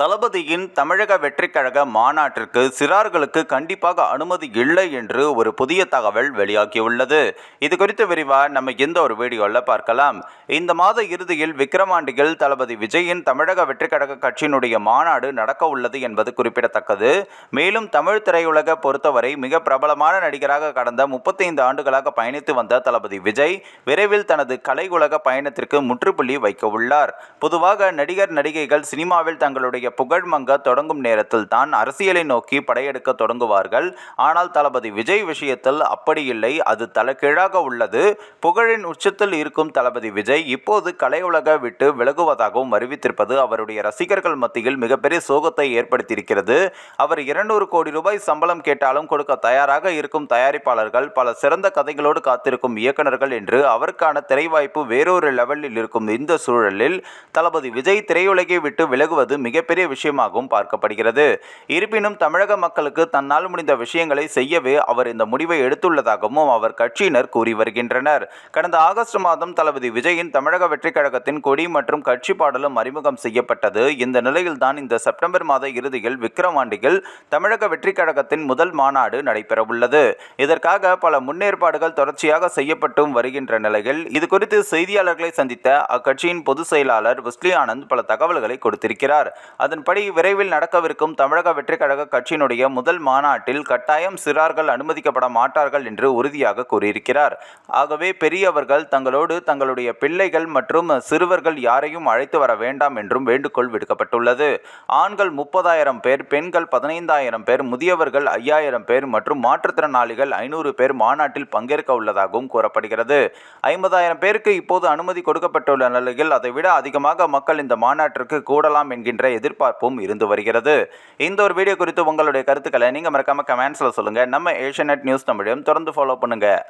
தளபதியின் தமிழக வெற்றிக்கழக மாநாட்டிற்கு சிறார்களுக்கு கண்டிப்பாக அனுமதி இல்லை என்று ஒரு புதிய தகவல் வெளியாகியுள்ளது. இது குறித்து விரிவாக நம்ம இந்த ஒரு வீடியோவில் பார்க்கலாம். இந்த மாத இறுதியில் விக்கிரமாண்டியில் தளபதி விஜயின் தமிழக வெற்றிக்கழக கட்சியினுடைய மாநாடு நடக்க உள்ளது என்பது குறிப்பிடத்தக்கது. மேலும் தமிழ் திரையுலக பொறுத்தவரை மிக பிரபலமான நடிகராக கடந்த முப்பத்தைந்து ஆண்டுகளாக பயணித்து வந்த தளபதி விஜய் விரைவில் தனது கலை உலக பயணத்திற்கு முற்றுப்புள்ளி வைக்க உள்ளார். பொதுவாக நடிகர் நடிகைகள் சினிமாவில் தங்களுடைய புகழ் மங்க தொடங்கும் நேரத்தில் தான் அரசியலை நோக்கி படையெடுக்க தொடங்குவார்கள். ஆனால் தளபதி விஜய் விஷயத்தில் அப்படி இல்லை. அது தலைகீழாக உள்ளது. புகழின் உச்சத்தில் இருக்கும் தளபதி விஜய் இப்போது கலையுலக விட்டு விலகுவதாகவும் அறிவித்திருப்பது அவருடைய ரசிகர்கள் மத்தியில் மிகப்பெரிய சோகத்தை ஏற்படுத்தியிருக்கிறது. அவர் இருநூறு கோடி ரூபாய் சம்பளம் கேட்டாலும் கொடுக்க தயாராக இருக்கும் தயாரிப்பாளர்கள் பல சிறந்த கதைகளோடு காத்திருக்கும் இயக்குநர்கள் என்று அவருக்கான திரைவாய்ப்பு வேறொரு லெவலில் இருக்கும் இந்த சூழலில் தளபதி விஜய் திரையுலகை விட்டு விலகுவது மிகப்பெரிய விஷயமாகவும் பார்க்கப்படுகிறது. இருப்பினும் தமிழக மக்களுக்கு தன்னால் முடிந்த விஷயங்களை செய்யவே அவர் இந்த முடிவை எடுத்துள்ளதாகவும் அவர் கட்சியினர் கூறி வருகின்றனர். கடந்த ஆகஸ்ட் மாதம் தளபதி விஜயின் தமிழக வெற்றிக் கழகத்தின் கொடி மற்றும் கட்சி பாடலும் அறிமுகம் செய்யப்பட்டது. இந்த நிலையில்தான் இந்த செப்டம்பர் மாத இறுதியில் விக்கிரவாண்டியில் தமிழக வெற்றிக் கழகத்தின் முதல் மாநாடு நடைபெறவுள்ளது. இதற்காக பல முன்னேற்பாடுகள் தொடர்ச்சியாக செய்யப்பட்டும் வருகின்ற நிலையில் இது குறித்து செய்தியாளர்களை சந்தித்த அக்கட்சியின் பொதுச் செயலாளர் விஸ்லி ஆனந்த் பல தகவல்களை கொடுத்திருக்கிறார். அதன்படி விரைவில் நடக்கவிருக்கும் தமிழக வெற்றிக் கழக கட்சியினுடைய முதல் மாநாட்டில் கட்டாயம் சிறார்கள் அனுமதிக்கப்பட மாட்டார்கள் என்று உறுதியாக கூறியிருக்கிறார். ஆகவே பெரியவர்கள் தங்களோடு தங்களுடைய பிள்ளைகள் மற்றும் சிறுவர்கள் யாரையும் அழைத்து வர வேண்டாம் என்றும் வேண்டுகோள் விடுக்கப்பட்டுள்ளது. ஆண்கள் முப்பதாயிரம் பேர் பெண்கள் பதினைந்தாயிரம் பேர் முதியவர்கள் ஐயாயிரம் பேர் மற்றும் மாற்றுத்திறனாளிகள் ஐநூறு பேர் மாநாட்டில் பங்கேற்க உள்ளதாகவும் கூறப்படுகிறது. ஐம்பதாயிரம் பேருக்கு இப்போது அனுமதி கொடுக்கப்பட்டுள்ள நிலையில் அதைவிட அதிகமாக மக்கள் இந்த மாநாட்டிற்கு கூடலாம் என்கின்ற எதிர்பார்ப்பும் இருந்து வருகிறது. இந்த ஒரு வீடியோ குறித்து உங்களுடைய கருத்துக்களை நீங்கள் மறக்காமல் கமெண்ட்ஸில் சொல்லுங்கள் நம்ம ஏஷியநெட் நியூஸ் தமிழையும் தொடர்ந்து ஃபாலோ பண்ணுங்கள்